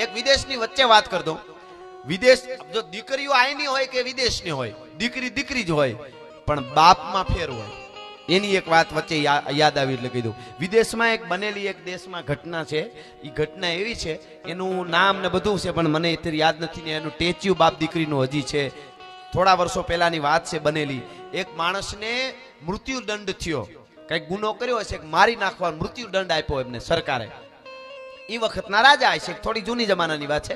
એક વિદેશની વચ્ચે વાત કરતો દઉં. વિદેશ, જો દીકરીઓ આઈની હોય કે વિદેશની હોય, દીકરી દીકરી જ હોય, પણ બાપમાં ફેર હોય. એની એક વાત વચ્ચે યાદ આવી એટલે કીધું વિદેશમાં એક બનેલી એક દેશમાં ઘટના છે. એ ઘટના એવી છે, એનું નામ ને બધું છે, પણ મને અત્યારે યાદ નથી ને એનું ટેચ્યુ બાપ દીકરીનું હજી છે. થોડા વર્ષો પહેલાની વાત છે બનેલી. એક માણસને મૃત્યુદંડ થયો. કંઈક ગુનો કર્યો હશે મારી નાખવા મૃત્યુદંડ આપ્યો એમને સરકારે. એ વખતના રાજા હશે. થોડી જૂની જમાનાની વાત છે.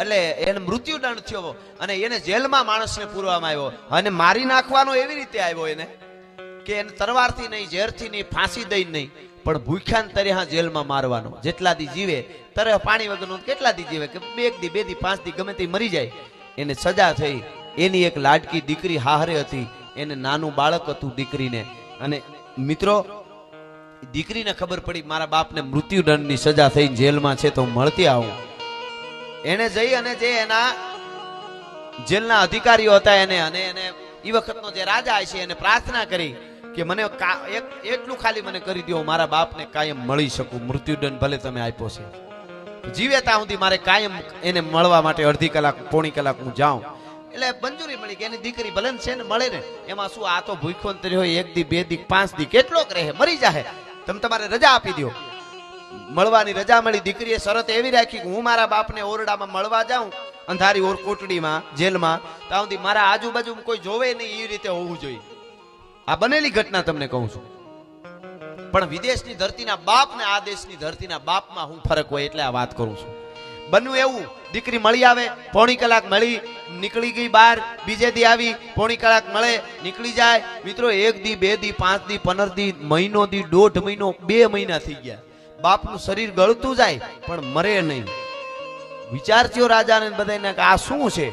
એટલે એને મૃત્યુદંડ થયો અને એને જેલમાં માણસને પૂરવામાં આવ્યો. અને મારી નાખવાનો એવી રીતે આવ્યો એને કે એને તરવારથી નહીં, ઝેરથી નહીં, ફાંસી દઈ નહીં, પણ ભૂખ્યાન તરીહા જેલમાં મારવાનો. જેટલા દી જીવે, તરે પાણી વગરનું કેટલા દી જીવે? કે બે દી બે દી, પાંચ દી, ગમે તે મરી જાય. એને સજા થઈ. એની એક લાડકી દીકરી હાહરે હતી. એને નાનું બાળક હતું દીકરીને. અને મિત્રો દીકરીને ખબર પડી, મારા બાપને મૃત્યુદંડની સજા થઈ જેલમાં છે તો મળતી આવું. એને જઈ અને જે એના જેલના અધિકારીઓ હતા એને, અને એને એ વખતનો જે રાજા છે એને પ્રાર્થના કરી કે મને એટલું ખાલી મને કરી દો મારા બાપને કાયમ મળી શકું. મૃત્યુદંડ ભલે તમે આપ્યો છે. જીવે ત્યાં સુધી મારે કાયમ એને મળવા માટે અડધી કલાક, પોણી કલાક હું જાઉં. એટલે મંજૂરી મળી કે એની દીકરી ભલે છે ને મળે ને, એમાં શું આ તો ભૂખો હોય, એક દી, બે દી, પાંચ દી, કેટલોક રહે, મરી જાહે. તમે તમારે રજા આપી દો મળવાની રજા મળી, દીકરીએ શરત એવી રાખી કે હું મારા બાપને ઓરડામાં મળવા જાઉં અંધારી ઓર કોટડીમાં, જેલમાં, ત્યાં સુધી મારા આજુબાજુ કોઈ જોવે નહીં એ રીતે હોવું જોઈએ. આ બનેલી ઘટના તમને કહું છું. પણ વિદેશની ધરતીના બાપ ને આ દેશની ધરતીના બાપમાં હું ફરક હોય એટલે આ વાત કરું છું. બન્યું એવું. દીકરી મળી આવે, પોણી કલાક મળી, નીકળી ગઈ બહાર, બીજે દી આવી, પોણી કલાક મળે, નીકળી જાય. મિત્રો, એક દી, બે દી, પાંચ દી, પંદર દી, મહિનો દી, દોઢ મહિનો, બે મહિના થઈ ગયા. બાપનું શરીર ગળતું જાય, પણ મરે નહીં. વિચાર રાજાને બધાને કે આ શું છે?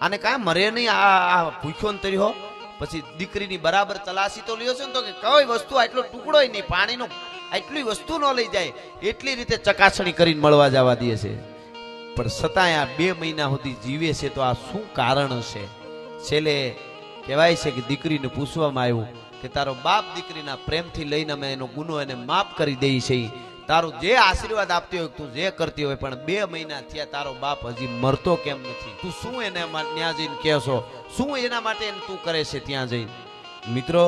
આને કાંઈ મરે નહીં, આ ભૂખ્યો ને તર્યો. પછી દીકરીની બરાબર તલાશી તો લ્યો છે ને તો કે કઈ વસ્તુ આટલો ટુકડો નહીં, પાણીનો આટલી વસ્તુ ન લઈ જાય, એટલી રીતે ચકાસણી કરીને મળવા જવા દે છે. પણ છતાંય આ બે મહિના સુધી જીવે છે, તો આ શું કારણ હશે છેલ્લે કહેવાય છે કે દીકરીને પૂછવામાં આવ્યું કે તારો બાપ દીકરીના પ્રેમથી લઈને અમે એનો ગુનો એને માફ કરી દઈએ છીએ તારું જે આશીર્વાદ આપતી હોય, તું જે કરતી હોય, પણ બે મહિના થયા તારો બાપ હજી મરતો કેમ નથી? તું શું એને ત્યાં જઈને કહેશો શું એના માટે એને તું કરે છે ત્યાં જઈને? મિત્રો,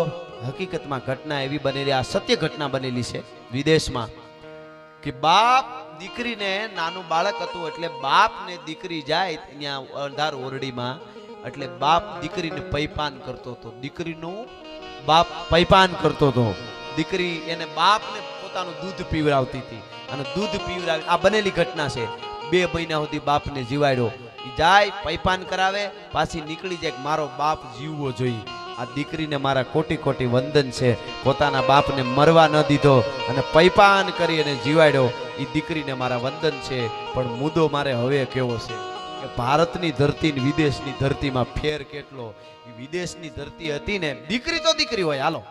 હકીકતમાં ઘટના એવી બનેલી, આ સત્ય ઘટના બનેલી છે વિદેશમાં કે બાપ દીકરીને નાનું બાળક હતું એટલે બાપ ને દીકરી જાય ત્યાં અંધાર ઓરડીમાં, એટલે બાપ દીકરીને પૈપાન કરતો હતો. દીકરીનું બાપ પૈપાન કરતો હતો. દીકરી એને બાપને પોતાનું દૂધ પીવડાવતી હતી. અને દૂધ પીવડાવી, આ બનેલી ઘટના છે. બે મહિના સુધી બાપને જીવાડ્યો. જાય, પૈપાન કરાવે, પાછી નીકળી જાય મારો બાપ જીવવો જોઈએ. આ દીકરીને મારા કોટી કોટી વંદન છે. પોતાના બાપને મરવા ન દીધો અને પૈપાન કરી અને જીવાડ્યો. એ દીકરીને મારા વંદન છે, પણ મુદ્દો મારે હવે કેવો છે? કે ભારતની ધરતી વિદેશની ધરતીમાં ફેર કેટલો? વિદેશની ધરતી હતી ને, દીકરી તો દીકરી હોય, હાલો.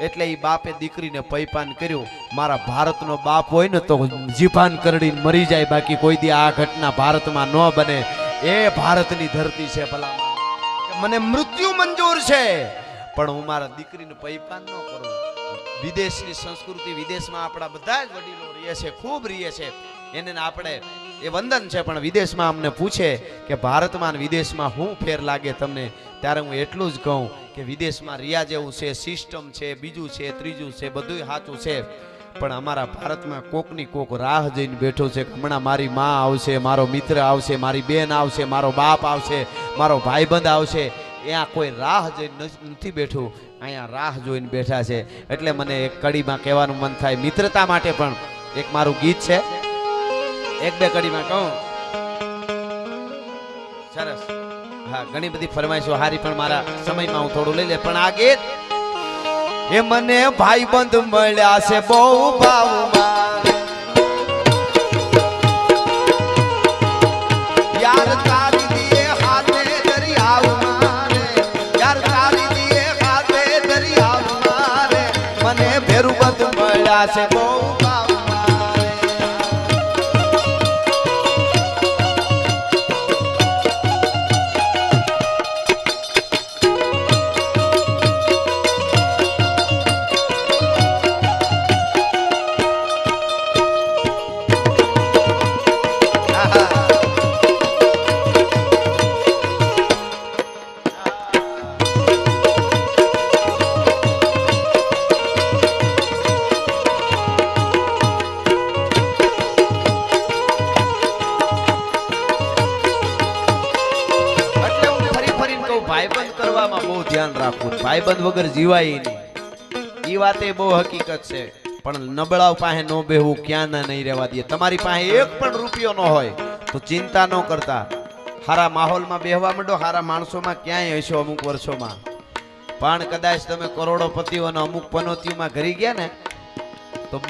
એટલે એ બાપે દીકરીને પૈપાન કર્યું. મારા ભારતનો બાપ હોય ને તો જીભાન કરડીને મરી જાય, બાકી કોઈ દી આ ઘટના ભારતમાં ન બને. એ ભારતની ધરતી છે ભલા મને મૃત્યુ મંજૂર છે. પણ હું મારા દીકરીને પૈપાન ન કરું. વિદેશની સંસ્કૃતિ વિદેશમાં આપણા બધા જ વડીલો રહીએ છે, ખૂબ રહીએ છે. એને આપણે એ વંદન છે, પણ વિદેશમાં અમને પૂછે કે ભારતમાં વિદેશમાં શું ફેર લાગે તમને? ત્યારે હું એટલું જ કહું કે વિદેશમાં રિયા જેવું છે, સિસ્ટમ છે, બીજું છે, ત્રીજું છે બધું સાચું છે. પણ અમારા ભારતમાં કોકની કોક રાહ જઈને બેઠો છે હમણાં મારી માં આવશે, મારો મિત્ર આવશે, મારી બેન આવશે, મારો બાપ આવશે, મારો ભાઈબંધ આવશે. ત્યાં કોઈ રાહ જઈને નથી બેઠું. અહીંયા રાહ જોઈને બેઠા છે. એટલે મને એક કડીમાં કહેવાનું મન થાય, મિત્રતા માટે પણ એક મારું ગીત છે. એક બે કડીમાં કહું. સરસ. હા, ઘણી બધી ફરમાઈશો હારી પણ મારા સમયમાં હું થોડું લઈ લે, પણ આ ગીત એ મને ભાઈ બંધ મળ્યા છે બહુ ભાવમાં. મને ભેરું બંધ મળ્યા છે રાખવું ભાઈબંધ વગર જીવાય નહીં. ઈ વાતે બહુ હકીકત છે. પણ નબળાવ પાસે નો બેહવું ક્યાં ના નહીં રહેવા દે તમારી પાસે એક પણ રૂપિયો ન હોય, તો ચિંતા ન કરતા. સારા માહોલમાં બેહવા માંડો સારા માણસોમાં ક્યાંય હશો અમુક વર્ષોમાં. પણ કદાચ તમે કરોડોપતિઓ અને અમુક પનોતીઓમાં ઘરી ગયા ને, તો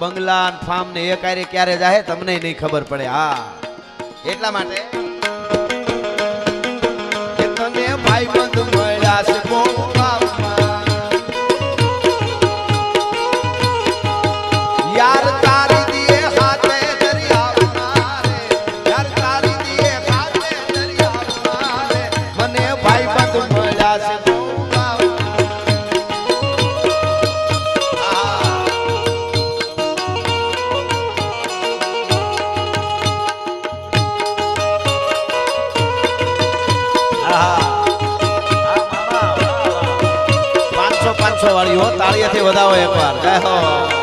બંગલા ફાર્મ ને એ કાર્ય ક્યારે જાહે, તમને નહીં ખબર પડે. હા. એટલા માટે તાળીએથી વધાવો એકવાર જય હો હા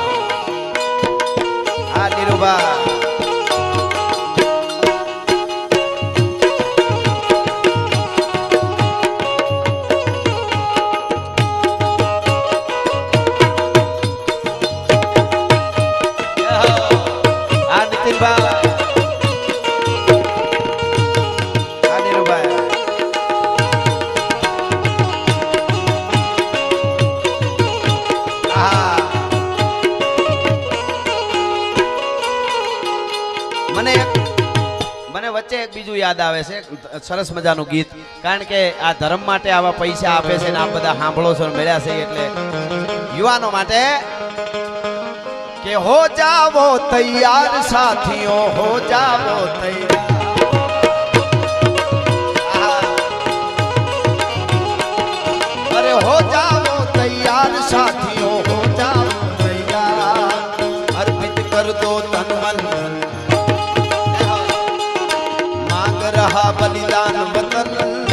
યાદ આવે છે. સરસ મજાનું ગીત. કારણ કે આ ધર્મ માટે આવા પૈસા આપે છે ને આ બધા સાંભળો છો મળ્યા છે એટલે યુવાનો માટે કે હો જાવો તૈયાર સાથીઓ, હો જાવો તૈયાર. અરે હો જાવો તૈયાર સાથીઓ, હો જાવો તૈયાર. અર્પિત કર દો મહાબલિદાન વતન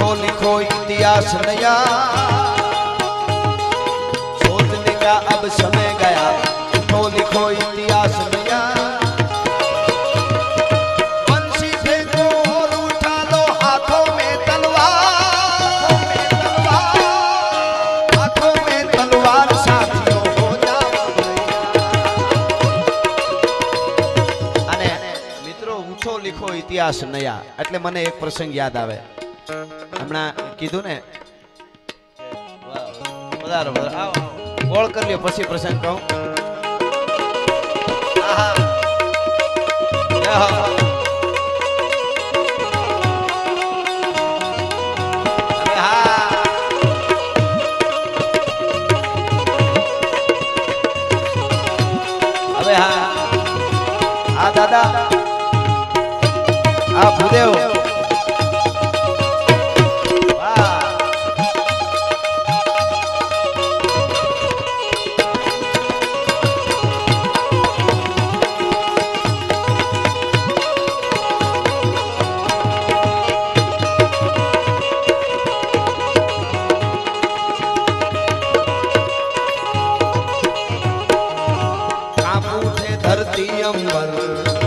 છો લિખો ઇતિહાસ નયા. શોધ નિકા અબ સમય ગયા? ઉઠો લિખો ઇતિહાસ નયા. ઇતિહાસ નયા. એટલે મને એક પ્રસંગ યાદ આવે. હમણાં કીધું ને. વધારો વધારો. ગોળ કરી લ્યો, પછી પ્રસંગ કહું. આહા. દાદા. હા, ભૂદેવ. નામું છે ધરતી અંબર.